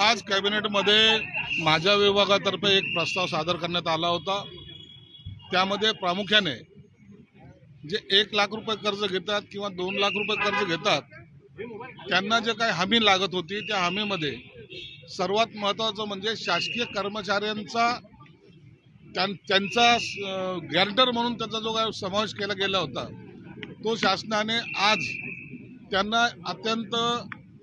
आज कॅबिनेटमध्ये माझ्या विभागातर्फे एक प्रस्ताव सादर करण्यात आला होता. त्यामध्ये प्रामुख्याने जे एक लाख रुपये कर्ज घेतात किंवा दोन लाख रुपये कर्ज घेतात त्यांना जे काही हमी लागत होती त्या हमीमध्ये सर्वात महत्त्वाचं म्हणजे शासकीय कर्मचाऱ्यांचा त्यां- त्यांचा गॅरंटर म्हणून त्यांचा जो काही समावेश केला गेला होता तो शासनाने आज त्यांना अत्यंत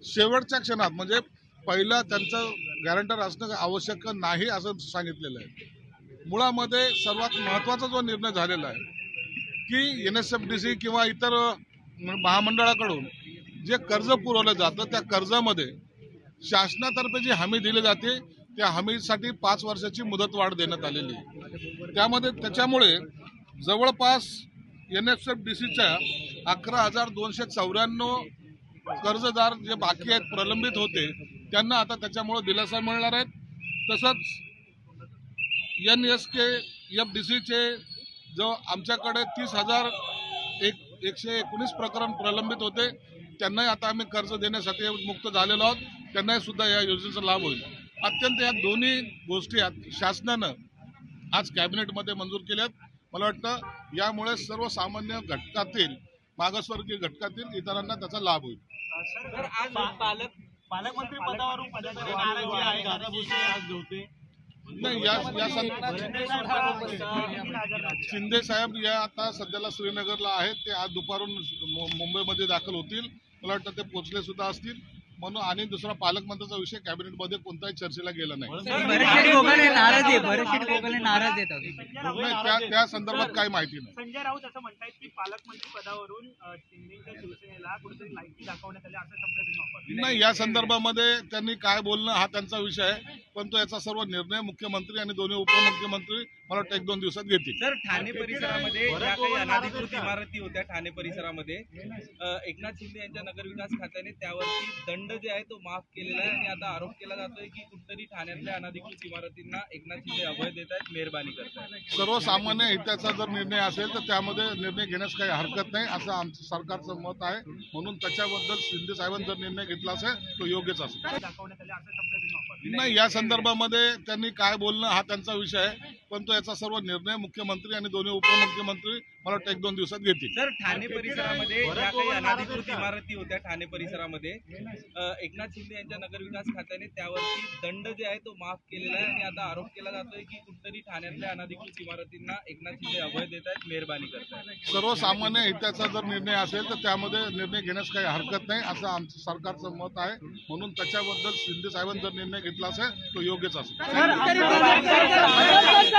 शेवटच्या क्षणात म्हणजे पहिला त्यांचं गॅरंटर असणं आवश्यक नाही असं सांगितलेलं आहे. मुळामध्ये सर्वात महत्त्वाचा जो निर्णय झालेला आहे की N S F D C किंवा इतर महामंडळाकडून जे कर्ज पुरवलं जातं त्या कर्जामध्ये शासनातर्फे जी हमी दिली जाते त्या हमीसाठी पाच वर्षाची मुदतवाढ देण्यात आलेली आहे. त्यामध्ये त्याच्यामुळे जवळपास एन एस एफ डी सीच्या अकरा हजार दोनशे चौऱ्याण्णव कर्जदार जे बाकी आहेत प्रलंबित होते त्यांना आता त्याच्यामुळे दिलासा मिळणार आहेत. तसंच N S K F D सीचे जो आमच्याकडे तीस हजार एक एकशे एकोणीस प्रकरण प्रलंबित होते त्यांनाही आता आम्ही कर्ज देण्यासाठी मुक्त झालेलो आहोत. त्यांनाही सुद्धा या योजनेचा लाभ होईल. अत्यंत या दोन्ही गोष्टी शासनानं आज कॅबिनेटमध्ये मंजूर केल्यात मला वाटतं यामुळे सर्वसामान्य घटकातील मागासवर्गीय घटकातील इतरांना त्याचा लाभ होईल. आज पालक पालकमंत्री पदावरून नाराजी आहे आज नाही या शिंदे साहेब या आता सध्याला श्रीनगरला आहेत. ते आज दुपारून मु- मुंबईमध्ये दाखल होतील. मला वाटतं ते पोचले सुद्धा असतील. म्हणून आणि दुसरा पालकमंत्र्याचा विषय कॅबिनेटमध्ये कोणताही चर्चेला गेला नाही. त्या त्या संदर्भात काही माहिती नाही. संजय राऊत असं म्हणतायत की पालकमंत्री पदावरून शिंदेच्या शिवसेनेला कुठेतरी लायकी दाखवण्यात आली असं शब्द त्यांनी वापरले. नाही या संदर्भामध्ये त्यांनी काय बोलणं हा त्यांचा विषय आहे. पण तो याचा सर्व निर्णय मुख्यमंत्री आणि दोन्ही उपमुख्यमंत्री मला वाटतं एक दोन दिवसात घेतील. सर ठाणे परिसरामध्ये ज्या काही अनधिकृत इमारती होत्या ठाणे परिसरामध्ये एकनाथ शिंदे यांच्या नगरविकास खात्याने त्यावरती दंड जे आहे तो माफ केलेला आहे आणि आता आरोप केला जातोय की कुठतरी ठाण्यातल्या अनधिकृत इमारतींना एकनाथ शिंदे अभय देत आहेत मेहरबानी करतायत सर्वसामान्य हिताचा जर निर्णय असेल तर त्यामध्ये निर्णय घेण्यास काही हरकत नाही असं आमचं सरकारचं मत आहे. म्हणून त्याच्याबद्दल शिंदे साहेबांनी जर निर्णय घेतला असेल तो योग्यच असेल. नाही या संदर्भामध्ये त्यांनी काय बोलणं हा त्यांचा विषय आहे. पण तो याचा सर्व निर्णय मुख्यमंत्री आणि दोन्ही उपमुख्यमंत्री मला वाटतं एक दोन दिवसात घेतील. सर ठाणे परिसरामध्ये ज्या काही अनधिकृत इमारती होत्या ठाणे परिसरामध्ये एकनाथ शिंदे यांच्या नगरविकास खात्याने त्यावरती दंड जे आहे तो माफ केलेला आहे. आणि आता आरोप केला जातोय की कुठतरी ठाण्यातल्या अनधिकृत इमारतींना एकनाथ शिंदे अभय देत आहेत मेहरबानी करतायत सर्वसामान्य हिताचा जर निर्णय असेल तर त्यामध्ये निर्णय घेण्यास काही हरकत नाही असं आमचं सरकारचं मत आहे. म्हणून त्याच्याबद्दल शिंदे साहेबांनी जर निर्णय घेतला असेल तो योग्यच असेल.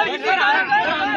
你在哪呢在哪